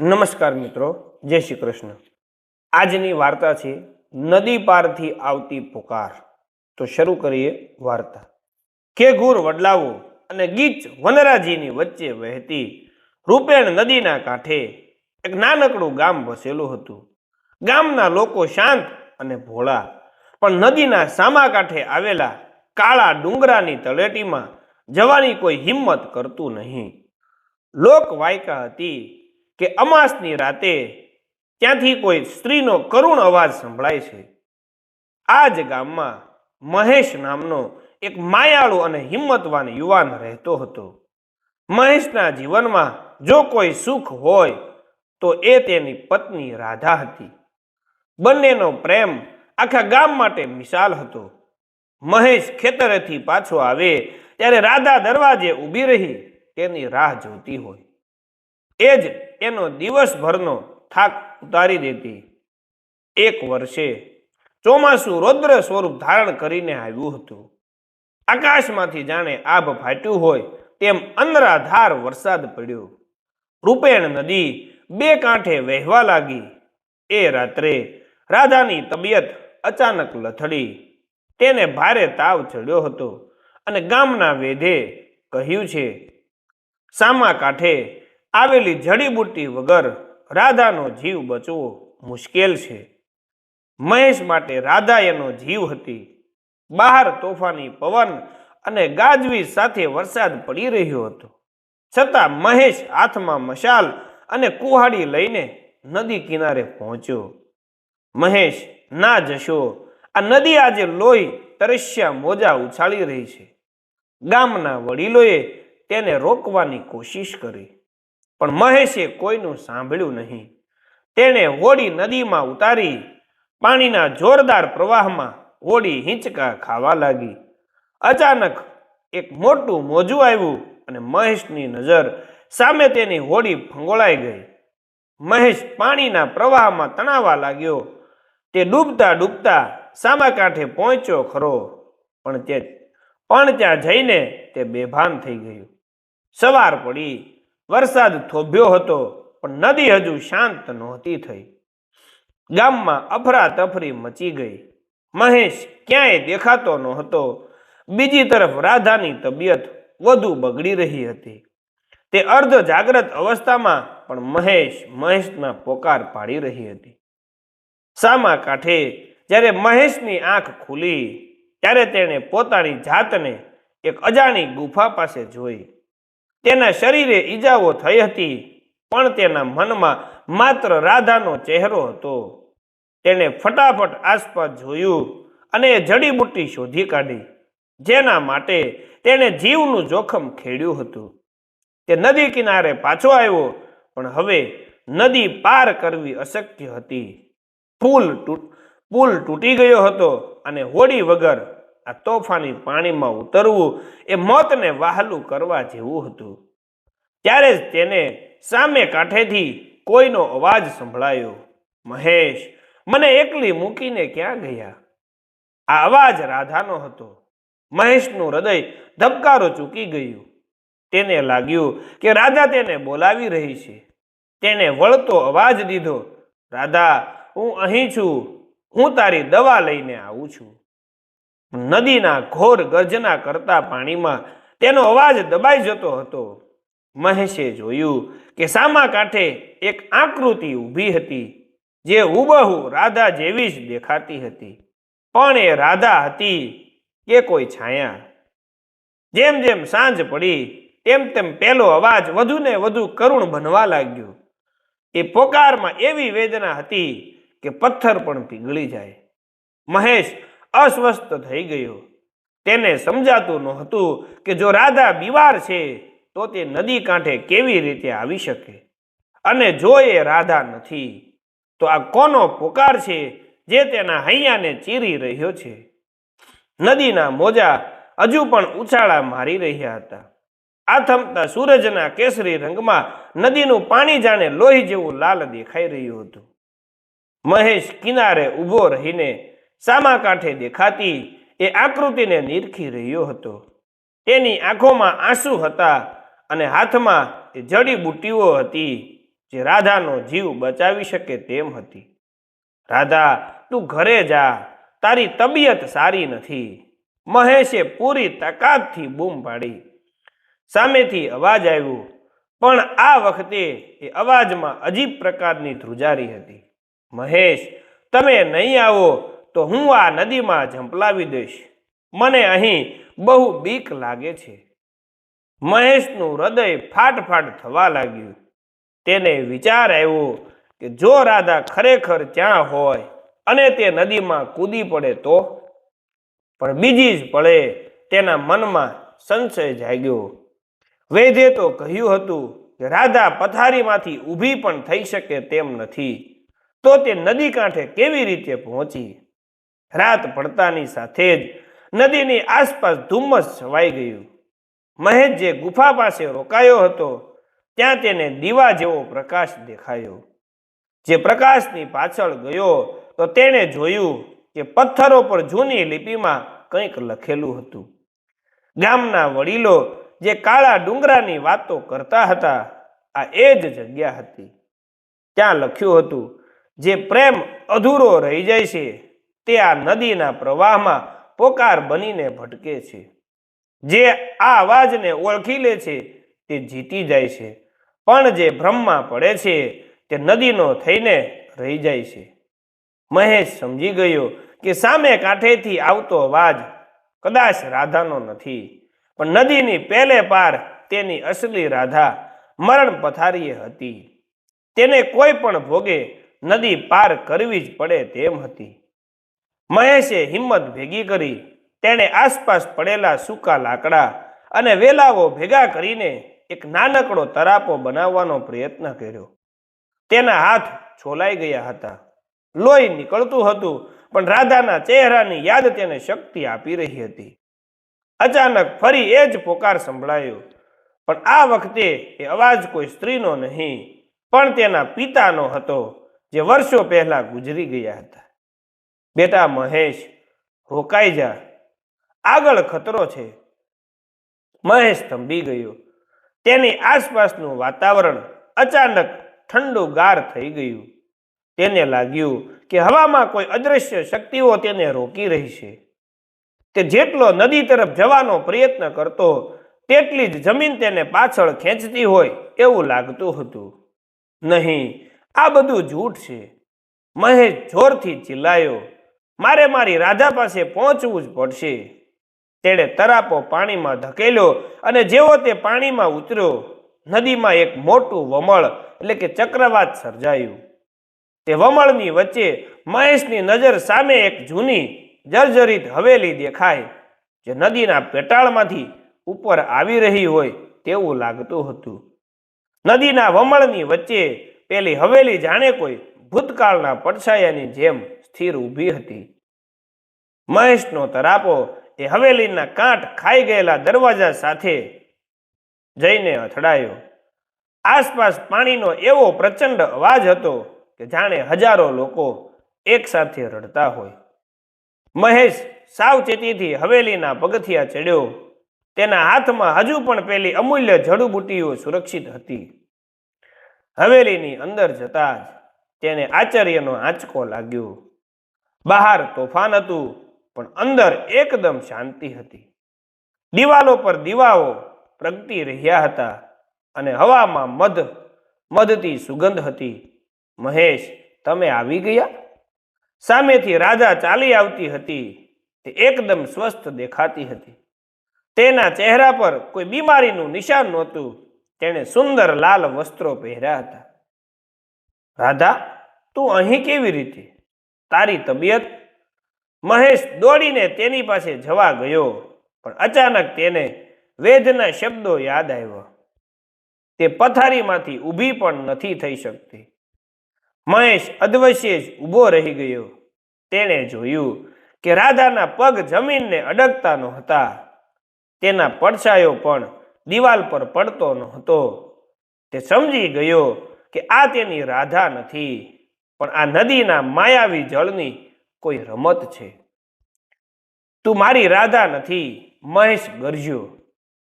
નમસ્કાર મિત્રો, જય શ્રી કૃષ્ણ. આજની વાર્તા છે, નદી પારથી આવતી પુકાર. તો શરૂ કરીએ વાર્તા. કે ઘૂર વડલાવો અને ગીચ વનરાજીની વચ્ચે વહેતી રૂપેણ નદીના કાંઠે એક નાનકડું ગામ વસેલું હતું. ગામના લોકો શાંત અને ભોળા, પણ નદીના સામા કાંઠે આવેલા કાળા ડુંગરાની તળેટીમાં જવાની કોઈ હિંમત કરતું નહીં. લોક વાયકા હતી કે અમાસની રાતે ત્યાંથી કોઈ સ્ત્રીનો કરુણ અવાજ સંભળાય છે. આ જ ગામમાં મહેશ નામનો એક માયાળુ અને હિંમતવાન યુવાન રહેતો હતો. મહેશના જીવનમાં જો કોઈ સુખ હોય, તો એ તેની પત્ની રાધા હતી. બંનેનો પ્રેમ આખા ગામ માટે મિસાલ હતો. મહેશ ખેતરેથી પાછો આવે ત્યારે રાધા દરવાજે ઊભી રહી તેની રાહ જોતી હોય. એ જ એનો દિવસભરનો થાક ઉતારી દેતી. એક વર્ષે ચોમાસું રૌદ્ર સ્વરૂપ ધારણ કરીને આવ્યું હતું. આકાશમાંથી જાણે આભ ફાટ્યું હોય તેમ અંદરાધાર વરસાદ પડ્યો. રૂપેણ નદી બે કાંઠે વહેવા લાગી. એ રાત્રે રાધાની તબિયત અચાનક લથડી. તેને ભારે તાવ ચડ્યો હતો અને ગામના વેધે કહ્યું છે, સામા કાંઠે આવેલી જડીબુટ્ટી વગર રાધાનો જીવ બચવો મુશ્કેલ છે. મહેશ માટે રાધા એનો જીવ હતી. બહાર તોફાની પવન અને ગાજવીજ સાથે વરસાદ પડી રહ્યો હતો. છતાં મહેશ હાથમાં મશાલ અને કુહાડી લઈને નદી કિનારે પહોંચ્યો. મહેશ, ના જશો. આ નદી આજે લોહી, તરસ્યા, મોજા ઉછાળી રહી છે. ગામના વડીલોએ તેને રોકવાની કોશિશ કરી. પણ મહેશે કોઈનું સાંભળ્યું નહીં. તેણે હોડી નદીમાં ઉતારી પાણીના જોરદાર પ્રવાહમાં હોડી હિંચકા ખાવા લાગી. અચાનક એક મોટું મોજું આવ્યું અને મહેશની નજર સામે તેની હોડી ફંગોળાઈ ગઈ. મહેશ પાણીના પ્રવાહમાં તણાવા લાગ્યો. તે ડૂબતા ડૂબતા સામા કાંઠે પહોંચ્યો ખરો, પણ તે, પણ ત્યાં જઈને તે બેભાન થઈ ગયું. સવાર પડી. વરસાદ થોભ્યો હતો, પણ નદી હજુ શાંત નહોતી થઈ. ગામમાં અફરાતફરી મચી ગઈ. મહેશ ક્યાંય દેખાતો નહોતો. બીજી તરફ રાધાની તબિયત વધુ બગડી રહી હતી. તે અર્ધ જાગ્રત અવસ્થામાં પણ મહેશ મહેશના પોકાર પાડી રહી હતી. સામા કાંઠે જ્યારે મહેશની આંખ ખુલી, ત્યારે તેણે પોતાની જાતને એક અજાણી ગુફા પાસે જોઈ. તેના શરીરે ઈજાઓ થઈ હતી, પણ તેના મનમાં માત્ર રાધાનો ચહેરો હતો. તેણે ફટાફટ આસપાસ જોયું અને જડીબુટ્ટી શોધી કાઢી, જેના માટે તેણે જીવનું જોખમ ખેડ્યું હતું. તે નદી કિનારે પાછો આવ્યો, પણ હવે નદી પાર કરવી અશક્ય હતી. પુલ તૂટ, પુલ તૂટી ગયો હતો અને હોડી વગર આ તોફાની પાણીમાં ઉતરવું એ મોતને વહાલું કરવા જેવું હતું. ત્યારે જ તેને સામે કાંઠેથી કોઈનો અવાજ સંભળાયો, મહેશ, મને એકલી મૂકીને ક્યાં ગયા? આ અવાજ રાધાનો હતો. મહેશનું હૃદય ધબકારો ચૂકી ગયું. તેને લાગ્યું કે રાધા તેને બોલાવી રહી છે. તેને વળતો અવાજ દીધો, રાધા, હું અહીં છું. હું તારી દવા લઈને આવું છું. નદીના ઘોર ગર્જના કરતા પાણીમાં તેનો અવાજ દબાઈ જતો હતો. મહેશે જોયું કે સામા કાંઠે એક આકૃતિ ઊભી હતી, જે હુબહુ રાધા જેવી જ દેખાતી હતી. પણ એ રાધા હતી કે કોઈ છાયા. જેમ જેમ સાંજ પડી, તેમ તેમ પેલો અવાજ વધુ ને વધુ કરુણ બનવા લાગ્યો. એ પોકારમાં એવી વેદના હતી કે પથ્થર પણ પીગળી જાય. મહેશ અસ્વસ્થ થઈ ગયો. તેને સમજાતું નહોતું કે જો રાધા બીમાર છે, તો તે નદી કાંઠે કેવી રીતે આવી શકે? અને જો એ રાધા નથી, તો આ કોનો પોકાર છે જે તેના હૈયાને ચીરી રહ્યો છે? નદીના મોજા હજુ પણ ઉછાળા મારી રહ્યા હતા. આ થમતા સૂરજના કેસરી રંગમાં નદીનું પાણી જાણે લોહી જેવું લાલ દેખાઈ રહ્યું હતું. મહેશ કિનારે ઊભો રહીને સામા કાંઠે દેખાતી એ આકૃતિને નિરખી રહ્યો હતો. તેની આંખોમાં આંસુ હતા અને હાથમાં એ જડીબુટ્ટીઓ હતી જે રાધાનો જીવ બચાવી શકે તેમ હતી. રાધા, તું ઘરે જા, તારી તબિયત સારી નથી. મહેશે પૂરી તાકાતથી બૂમ પાડી. સામેથી અવાજ આવ્યો, પણ આ વખતે એ અવાજમાં અજીબ પ્રકારની ધ્રુજારી હતી. મહેશ, તમે નહીં આવો તો હું આ નદીમાં ઝંપલાવી દઈશ. મને અહીં બહુ બીક લાગે છે. મહેશનું હૃદય ફાટ ફાટ થવા લાગ્યું. તેને વિચાર આવ્યો કે જો રાધા ખરેખર ત્યાં હોય અને તે નદીમાં કૂદી પડે તો? પણ બીજી જ પળે તેના મનમાં સંશય જાગ્યો. વૈદ્ય તો કહ્યું હતું કે રાધા પથારીમાંથી ઊભી પણ થઈ શકે તેમ નથી. તો તે નદી કાંઠે કેવી રીતે પહોંચી? રાત પડતાની સાથે જ નદીની આસપાસ ધુમ્મસ છવાઈ ગયું. મહેશ જે ગુફા પાસે રોકાયો હતો, ત્યાં તેને દીવા જેવો પ્રકાશ દેખાયો. જે પ્રકાશની પાછળ ગયો, તો તેણે જોયું કે પથ્થરો પર જૂની લિપિમાં કંઈક લખેલું હતું. ગામના વડીલો જે કાળા ડુંગરાની વાતો કરતા હતા, આ એ જ જગ્યા હતી. ત્યાં લખ્યું હતું, જે પ્રેમ અધૂરો રહી જાય છે તે આ નદીના પ્રવાહમાં પોકાર બનીને ભટકે છે. જે આ અવાજને ઓળખી લે છે, તે જીતી જાય છે. પણ જે ભ્રમમાં પડે છે, તે નદીનો થઈને રહી જાય છે. મહેશ સમજી ગયો કે સામે કાંઠેથી આવતો અવાજ કદાચ રાધાનો નથી, પણ નદીની પહેલે પાર તેની અસલી રાધા મરણ પથારીએ હતી. તેને કોઈ પણ ભોગે નદી પાર કરવી જ પડે તેમ હતી. મહેશે હિંમત ભેગી કરી. તેણે આસપાસ પડેલા સૂકા લાકડા અને વેલાઓ ભેગા કરીને એક નાનકડો તરાપો બનાવવાનો પ્રયત્ન કર્યો. તેના હાથ છોલાઈ ગયા હતા. લોહી નીકળતું હતું, પણ રાધાના ચહેરાની યાદ તેને શક્તિ આપી રહી હતી. અચાનક ફરી એ જ પોકાર સંભળાયો. પણ આ વખતે એ અવાજ કોઈ સ્ત્રીનો નહીં, પણ તેના પિતાનો હતો, જે વર્ષો પહેલા ગુજરી ગયા હતા. બેટા મહેશ, રોકાઈ જા. આગળ ખતરો છે. મહેશ થંભી ગયો. તેની આસપાસનું વાતાવરણ અચાનક ઠંડુ ગાર થઈ ગયું. તેને લાગ્યું કે હવામાં કોઈ અદૃશ્ય શક્તિઓ તેને રોકી રહી છે. તે જેટલો નદી તરફ જવાનો પ્રયત્ન કરતો, તેટલી જ જમીન તેને પાછળ ખેંચતી હોય એવું લાગતું હતું. નહીં, આ બધું જૂઠ છે. મહેશ જોરથી ચિલ્લાયો. મારે મારી રાધા પાસે પહોંચવું જ પડશે. તેણે તરાપો પાણીમાં ધકેલ્યો અને જેવો તે પાણીમાં ઉતર્યો, નદીમાં એક મોટું વમળ, એટલે કે ચક્રવાત સર્જાયું. તે વમળની વચ્ચે મહેશની નજર સામે એક જૂની, જર્જરિત હવેલી દેખાય, જે નદીના પેટાળમાંથી ઉપર આવી રહી હોય તેવું લાગતું હતું. નદીના વમળની વચ્ચે પેલી હવેલી જાણે કોઈ ભૂતકાળના પડછાયાની જેમ સ્થિર ઊભી હતી. મહેશનો તરાપો એ હવેલીના કાંઠ ખાઈ ગયેલા દરવાજા સાથે જઈને અથડાયો. આસપાસ પાણીનો એવો પ્રચંડ અવાજ હતો કે જાણે હજારો લોકો એકસાથે રડતા હોય. મહેશ સાવચેતીથી હવેલીના પગથિયા ચડ્યો. તેના હાથમાં હજુ પણ પેલી અમૂલ્ય જડુબુટીઓ સુરક્ષિત હતી. હવેલીની અંદર જતા જ તેને આશ્ચર્યનો આંચકો લાગ્યો. બહાર તોફાન હતું, પણ અંદર એકદમ શાંતિ હતી. દિવાલો પર દીવાઓ પ્રગટી રહ્યા હતા અને હવામાં મધ મધતી સુગંધ હતી. મહેશ, તમે આવી ગયા? સામેથી રાજા ચાલી આવતી હતી, તે એકદમ સ્વસ્થ દેખાતી હતી. તેના ચહેરા પર કોઈ બીમારીનું નિશાન નહોતું, તેણે સુંદર લાલ વસ્ત્રો પહેર્યા હતા. રાધા, તું અહીં કેવી રીતે? તારી તબિયત? મહેશ દોડીને તેની પાસે જવા ગયો, પણ અચાનક તેને વેદના શબ્દો યાદ આવ્યા. તે પથારીમાંથી ઊભી પણ નથી થઈ શકતી. મહેશ અધવશ્ય જ ઊભો રહી ગયો. તેણે જોયું કે રાધાના પગ જમીનને અડકતા નહોતા. તેના પડછાયો પણ દિવાલ પર પડતો નહોતો. તે સમજી ગયો કે આ તેની રાધા નથી. પણ આ નદીના માયાવી જળની કોઈ રમત છે. તું મારી રાધા નથી, મહેશ ગરજ્યો.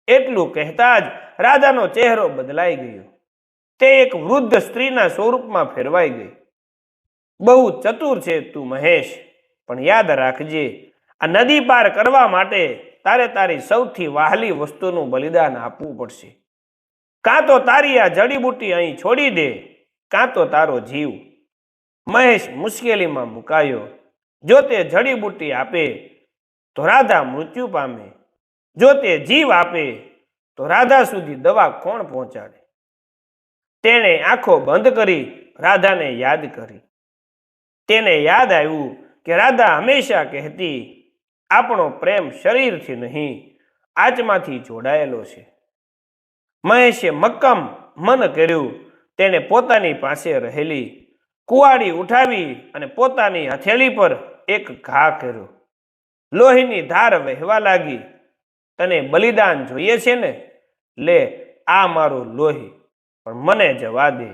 એટલું કહેતા જ રાધાનો ચહેરો બદલાઈ ગયો. તે એક વૃદ્ધ સ્ત્રીના સ્વરૂપમાં ફેરવાઈ ગઈ. બહુ ચતુર છે તું મહેશ, પણ યાદ રાખજે, આ નદી પાર કરવા માટે તારે તારી સૌથી વહાલી વસ્તુનું બલિદાન આપવું પડશે. કાં તો તારી આ જડીબુટ્ટી અહીં છોડી દે, કાં તો તારો જીવ. મહેશ મુશ્કેલીમાં મુકાયો. જો તે જડીબુટ્ટી આપે, તો રાધા મૃત્યુ પામે. જો તે જીવ આપે, તો રાધા સુધી દવા કોણ પહોંચાડે? તેણે આંખો બંધ કરી રાધાને યાદ કરી. તેને યાદ આવ્યું કે રાધા હંમેશા કહેતી, આપણો પ્રેમ શરીરથી નહીં આચમાંથી જોડાયેલો છે. મહેશે મક્કમ મન કર્યું. તેણે પોતાની પાસે રહેલી કુવાડી ઉઠાવી અને પોતાની હથેળી પર એક ઘા કર્યો. લોહીની ધાર વહેવા લાગી. તને બલિદાન જોઈએ છે ને? લે, આ મારું લોહી. પણ મને જવા દે.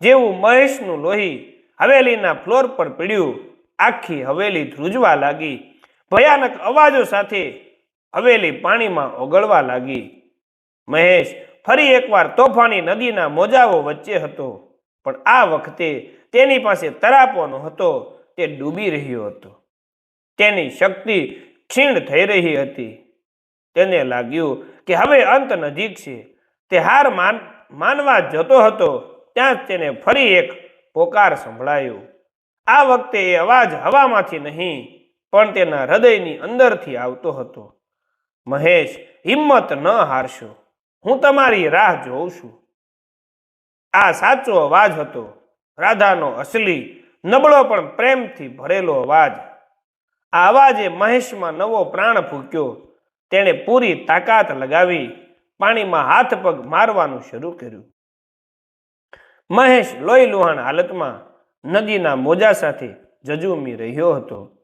જેવું મહેશનું લોહી હવેલીના ફ્લોર પર પીડ્યું, આખી હવેલી ધ્રુજવા લાગી. ભયાનક અવાજો સાથે હવેલી પાણીમાં ઓગળવા લાગી. મહેશ ફરી એકવાર તોફાની નદીના મોજાઓ વચ્ચે હતો, પણ આ વખતે તેની પાસે તરાપવાનો હતો, તે ડૂબી રહ્યો હતો. તેની શક્તિ ક્ષીણ થઈ રહી હતી. તેને લાગ્યું કે હવે અંત નજીક છે. તે હાર માન, માનવા જતો હતો, ત્યાં જ તેને ફરી એક પોકાર સંભળાયો. આ વખતે એ અવાજ હવામાંથી નહીં, પણ તેના હૃદયની અંદરથી આવતો હતો. મહેશ, હિંમત ન હારશો. હું તમારી રાહ જોઉં છું. આ સાચો અવાજ હતો. રાધાનો અસલી નબળો પણ પ્રેમથી ભરેલો અવાજ. આ અવાજે મહેશમાં નવો પ્રાણ ફૂંક્યો. તેણે પૂરી તાકાત લગાવી, પાણીમાં હાથ પગ મારવાનું શરૂ કર્યું. મહેશ લોહી લુહાણ હાલતમાં નદીના મોજા સાથે જજુમી રહ્યો હતો.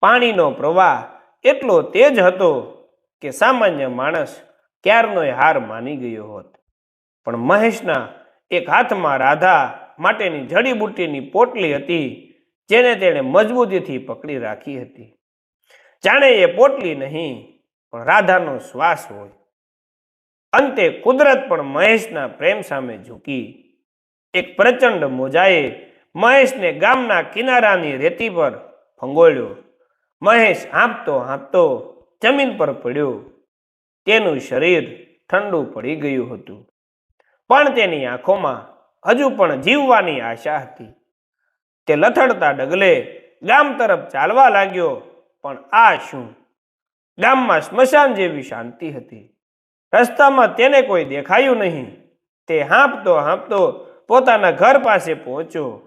પાણીનો પ્રવાહ એટલો તેજ હતો કે સામાન્ય માણસ ક્યારનોય હાર માની ગયો હોત. પણ મહેશના એક હાથમાં રાધા માટેની જડીબુટ્ટીની પોટલી હતી, જેને તેણે મજબૂતીથી પકડી રાખી હતી. જાણે એ પોટલી નહીં, પણ રાધાનો શ્વાસ હોય. અંતે કુદરત પણ મહેશના પ્રેમ સામે ઝૂકી. એક પ્રચંડ મોજાએ મહેશને ગામના કિનારાની રેતી પર ફંગોળ્યો મહેશ હાંપતો હાંપતો જમીન પર પડ્યો. તેનું શરીર ઠંડુ પડી ગયું હતું. પણ તેની આંખોમાં હજુ પણ જીવવાની આશા હતી. તે લથડતા ડગલે ગામ તરફ ચાલવા લાગ્યો, પણ આ શું? ગામમાં સ્મશાન જેવી શાંતિ હતી. રસ્તામાં તેને કોઈ દેખાયું નહીં. તે હાંપતો હાંપતો પોતાના ઘર પાસે પહોંચ્યો.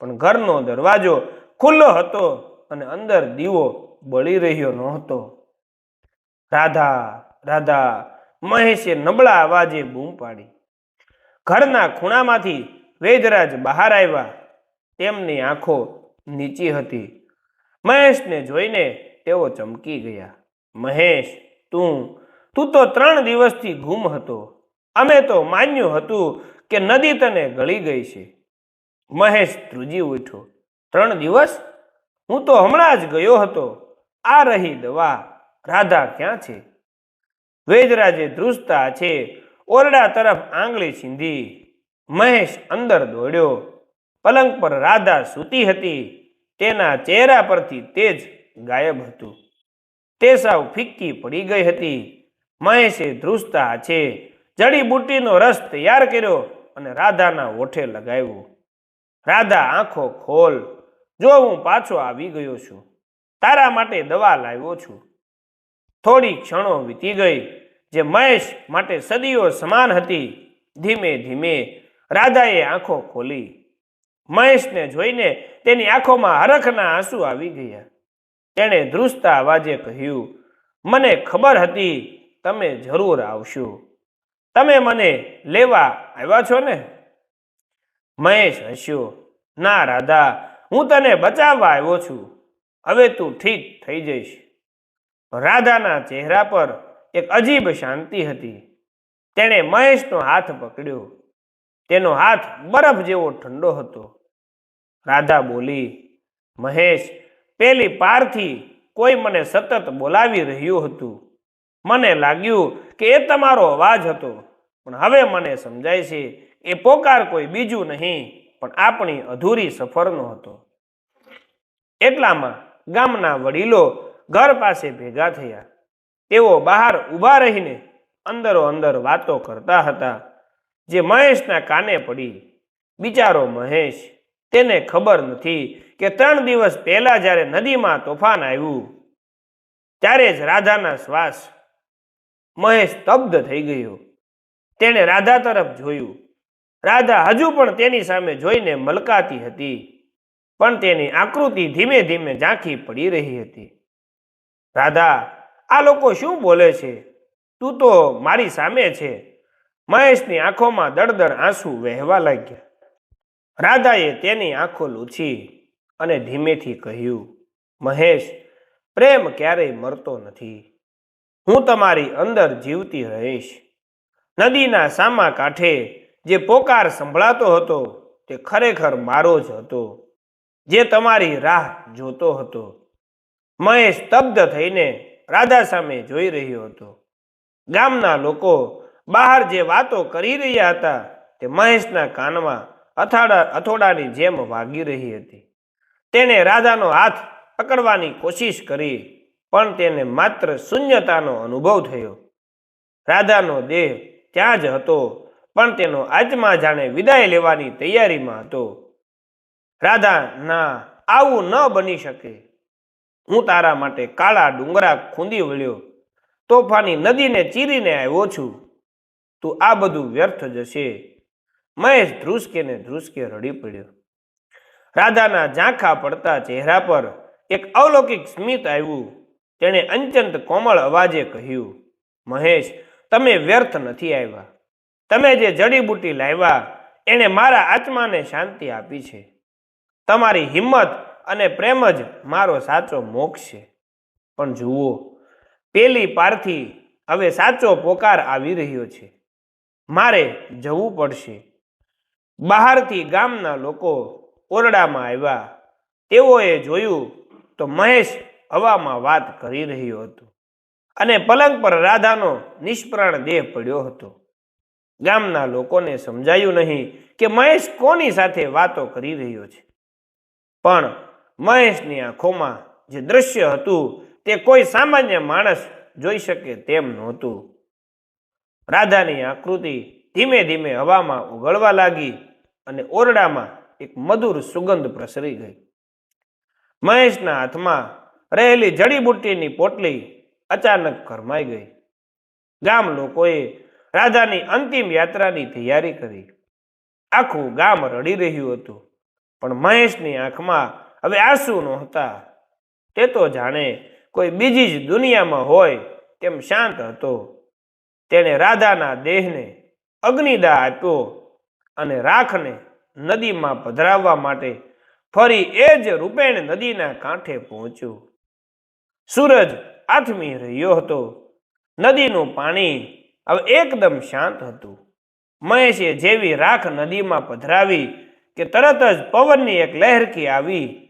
પણ ઘરનો દરવાજો ખુલ્લો હતો અને અંદર દીવો બળી રહ્યો નહોતો. રાધા રાધા, મહેશે નબળા અવાજે બૂમ પાડી. ઘરના ખૂણામાંથી વેદરાજ બહાર આવ્યા. તેમની આંખો નીચી હતી. મહેશને જોઈને તેઓ ચમકી ગયા. મહેશ, તું તું તો ત્રણ દિવસથી ગુમ હતો. અમે તો માન્યું હતું કે નદી તને ગળી ગઈ છે. મહેશ ધ્રુજી ઉઠ્યો. ત્રણ દિવસ? હું તો હમણાં જ ગયો હતો. આ રહી દવા. રાધા ક્યાં છે? વેદરાજે ધ્રુજતા છે. ઓરડા તરફ આંગળી છીંધી મહેશ અંદર દોડ્યો. પલંગ પર રાધા સૂતી હતી. તેના ચહેરા પરથી તેજ ગાયબ હતું. તે સાવ ફિક્કી પડી ગઈ હતી. મહેશે ધ્રુજતા છે જડીબુટ્ટીનો રસ તૈયાર કર્યો અને રાધાના ઓઠે લગાવ્યો. રાધા આંખો ખોલ. જો હું પાછો આવી ગયો છું, તારા માટે દવા લાવ્યો છું. થોડી ક્ષણો વીતી ગઈ. જે મહેશ માટે સદીઓ સમાન હતી, ધીમે ધીમે રાધાએ આંખો ખોલી. મહેશને જોઈને તેની આંખોમાં હરખના આંસુ આવી ગયા. તેણે ધ્રુજતા અવાજે કહ્યું, મને ખબર હતી તમે જરૂર આવશો. તમે મને લેવા આવ્યા છો ને? મહેશ હસ્યો, ના રાધા, હું તને બચાવવા આવ્યો છું. હવે તું ઠીક થઈ જઈશ. રાધાના ચહેરા પર એક અજીબ શાંતિ હતી. તેણે મહેશનો હાથ પકડ્યો. તેનો હાથ બરફ જેવો ઠંડો હતો. રાધા બોલી, મહેશ, પેલી પારથી કોઈ મને સતત બોલાવી રહ્યું હતું. મને લાગ્યું કે એ તમારો અવાજ હતો, પણ હવે મને સમજાય છે, એ પોકાર કોઈ બીજું નહીં, પણ આપણી અધૂરી સફરનો હતો. એટલામાં ગામના વડીલો ઘર પાસે ભેગા થયા. તેઓ બહાર ઊભા રહીને અંદરો અંદર વાતો કરતા હતા, જે મહેશના કાને પડી. બિચારો મહેશ, તેને ખબર નથી કે ત્રણ દિવસ પહેલા જ્યારે નદીમાં તોફાન આવ્યું, ત્યારે જ રાધાના શ્વાસ મહેશ સ્તબ્ધ થઈ ગયો. તેણે રાધા તરફ જોયું. રાધા હજુ પણ તેની સામે જોઈને મલકાતી હતી, પણ તેની આકૃતિ ધીમે ધીમે ઝાંખી પડી રહી હતી. રાધા આ લોકો શું બોલે છે? તું તો મારી સામે છે. મહેશની આંખોમાં દળદળ આંસુ વહેવા લાગ્યા. રાધાએ તેની આંખો લૂછી અને ધીમેથી કહ્યું, મહેશ, પ્રેમ ક્યારેય મરતો નથી. હું તમારી અંદર જીવતી રહીશ. નદીના સામા કાંઠે જે પોકાર સંભળાતો હતો તે ખરેખર મારો જ હતો, જે તમારી રાહ જોતો હતો. મહેશ સ્તબ્ધ થઈને રાધા સામે જોઈ રહ્યો હતો. ગામના લોકો બહાર જે વાતો કરી રહ્યા હતા તે મહેશના કાનમાં અથાડા, અથોડાની જેમ વાગી રહી હતી. તેણે રાધાનો હાથ પકડવાની કોશિશ કરી, પણ તેને માત્ર શૂન્યતાનો અનુભવ થયો. રાધાનો દેહ ત્યાં જ હતો, પણ તેનો આત્મા જાણે વિદાય લેવાની તૈયારીમાં હતો. રાધા, ના, આવું ન બની શકે. હું તારા માટે કાળા ડુંગરા ખૂંદી વળ્યો, તોફાની નદીને ચીરીને આવ્યો છું. તું આ બધું વ્યર્થ જશે. મહેશ ધ્રુસકે ને ધ્રુસકે રડી પડ્યો. રાધાના ઝાંખા પડતા ચહેરા પર એક અવલૌકિક સ્મિત આવ્યું. તેણે અંચંત કોમળ અવાજે કહ્યું, મહેશ, તમે વ્યર્થ નથી આવ્યા. તમે જે જડીબુટી લાવ્યા એણે મારા આત્માને શાંતિ આપી છે. તમારી હિંમત અને પ્રેમ જ મારો સાચો મોક્ષ છે. પણ જુઓ, પેલી પારથી હવે સાચો પોકાર આવી રહ્યો છે. મારે જવું પડશે. બહારથી ગામના લોકો ઓરડામાં આવ્યા. તેઓએ જોયું તો મહેશ હવામાં વાત કરી રહ્યો હતો અને પલંગ પર રાધાનો નિષ્પ્રાણ દેહ પડ્યો હતો. ગામના લોકોને સમજાયું નહીં કે મહેશ કોની સાથે વાતો કરી રહ્યો છે. પણ મહેશની આંખોમાં જે દ્રશ્ય હતું તે કોઈ સામાન્ય માણસ જોઈ શકે તેમ નહોતું. રાધાની આકૃતિ ધીમે ધીમે હવામાં ઉગળવા લાગી અને ઓરડામાં એક મધુર સુગંધ પ્રસરી ગઈ. મહેશના હાથમાં રહેલી જડીબુટ્ટીની પોટલી અચાનક ઘરમાઈ ગઈ. ગામ લોકોએ રાધાની અંતિમ યાત્રાની તૈયારી કરી. આખું ગામ રડી રહ્યું હતું. પણ મહેશની આંખમાં હવે આંસુ નહોતા તે તો જાણે કોઈ બીજી જ દુનિયામાં હોય તેમ શાંત હતો. તેણે રાધાના દેહને અગ્નિદા આપ્યો અને રાખને નદીમાં પધરાવવા માટે ફરી એ જ રૂપેણ નદીના કાંઠે પહોંચ્યું. સૂરજ આથમી રહ્યો હતો. નદીનું પાણી હવે એકદમ શાંત હતું. મહેશે જેવી રાખ નદીમાં પધરાવી કે તરત જ પવનની એક લહેરકી આવી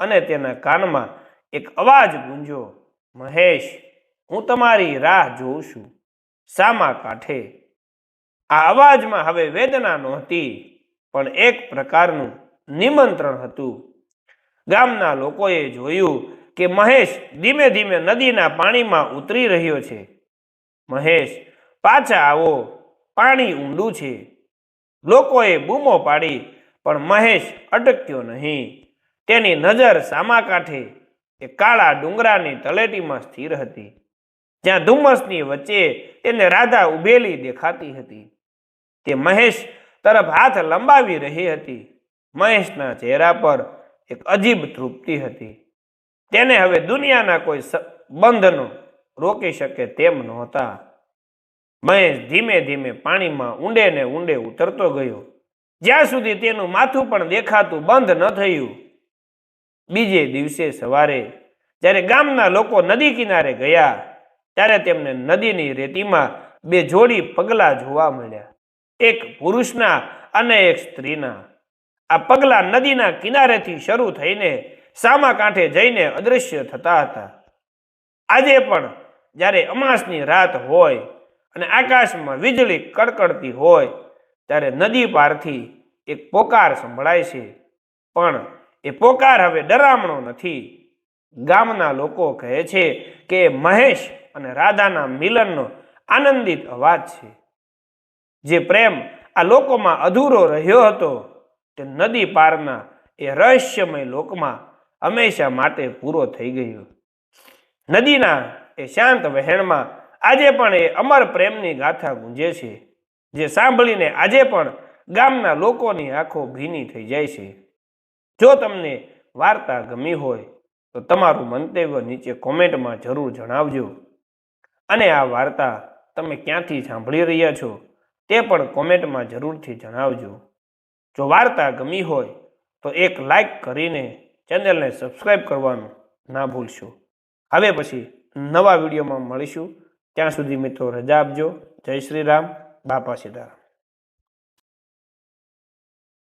અને તેના કાનમાં એક અવાજ ગુંજ્યો, મહેશ, હું તમારી રાહ જોઉં છું. સામા કાંઠે. આ અવાજમાં હવે વેદના નહોતી, પણ એક પ્રકારનું નિમંત્રણ હતું. ગામના લોકોએ જોયું કે મહેશ ધીમે ધીમે નદીના પાણીમાં ઉતરી રહ્યો છે. મહેશ, પાછા આવો, પાણી ઊંડું છે. લોકોએ બૂમો પાડી, પણ મહેશ અટક્યો નહીં. તેની નજર સામા કાંઠે એ કાળા ડુંગરાની તળેટીમાં સ્થિર હતી. જ્યાં ધુમ્મસની વચ્ચે તેને રાધા ઉભેલી દેખાતી હતી. તે મહેશ તરફ હાથ લંબાવી રહી હતી. મહેશના ચહેરા પર એક અજીબ તૃપ્તિ હતી. તેને હવે દુનિયાના કોઈ બંધનો રોકી શકે તેમ નહોતા. મહેશ ધીમે ધીમે પાણીમાં ઊંડે ને ઊંડે ઉતરતો ગયો. જ્યાં સુધી તેનું માથું પણ દેખાતું બંધ ન થયું બીજે દિવસે સવારે જ્યારે ગામના લોકો નદી કિનારે ગયા, ત્યારે તેમને નદીની રેતીમાં બે જોડી પગલાં જોવા મળ્યા. એક પુરુષના અને એક સ્ત્રીના. આ પગલાં નદીના કિનારેથી શરૂ થઈને સામા કાંઠે જઈને અદૃશ્ય થતા હતા. આજે પણ જ્યારે અમાસની રાત હોય અને આકાશમાં વીજળી કડકડતી હોય, ત્યારે નદી પારથી એક પોકાર સંભળાય છે. પણ એ પોકાર હવે ડરામણો નથી. ગામના લોકો કહે છે કે મહેશ અને રાધાના મિલનનો આનંદિત અવાજ છે. જે પ્રેમ આ લોકોમાં અધૂરો રહ્યો હતો તે નદી પારના એ રહસ્યમય લોકમાં હંમેશા માટે પૂરો થઈ ગયો. નદીના એ શાંત વહેણમાં આજે પણ એ અમર પ્રેમની ગાથા ગુંજે છે, જે સાંભળીને આજે પણ ગામના લોકોની આંખો ભીની થઈ જાય છે. જો તમને વાર્તા ગમી હોય, તો તમારું મંતવ્ય નીચે કોમેન્ટમાં જરૂર જણાવજો. અને આ વાર્તા તમે ક્યાંથી સાંભળી રહ્યા છો, તે પણ કોમેન્ટમાં જરૂરથી જણાવજો. જો વાર્તા ગમી હોય, તો એક લાઈક કરીને ચેનલને સબસ્ક્રાઈબ કરવાનું ના ભૂલશો. હવે પછી નવા વિડીયોમાં મળીશું. ત્યાં સુધી મિત્રો રજા આપજો. જય શ્રી રામ. બાપા સીતારામ.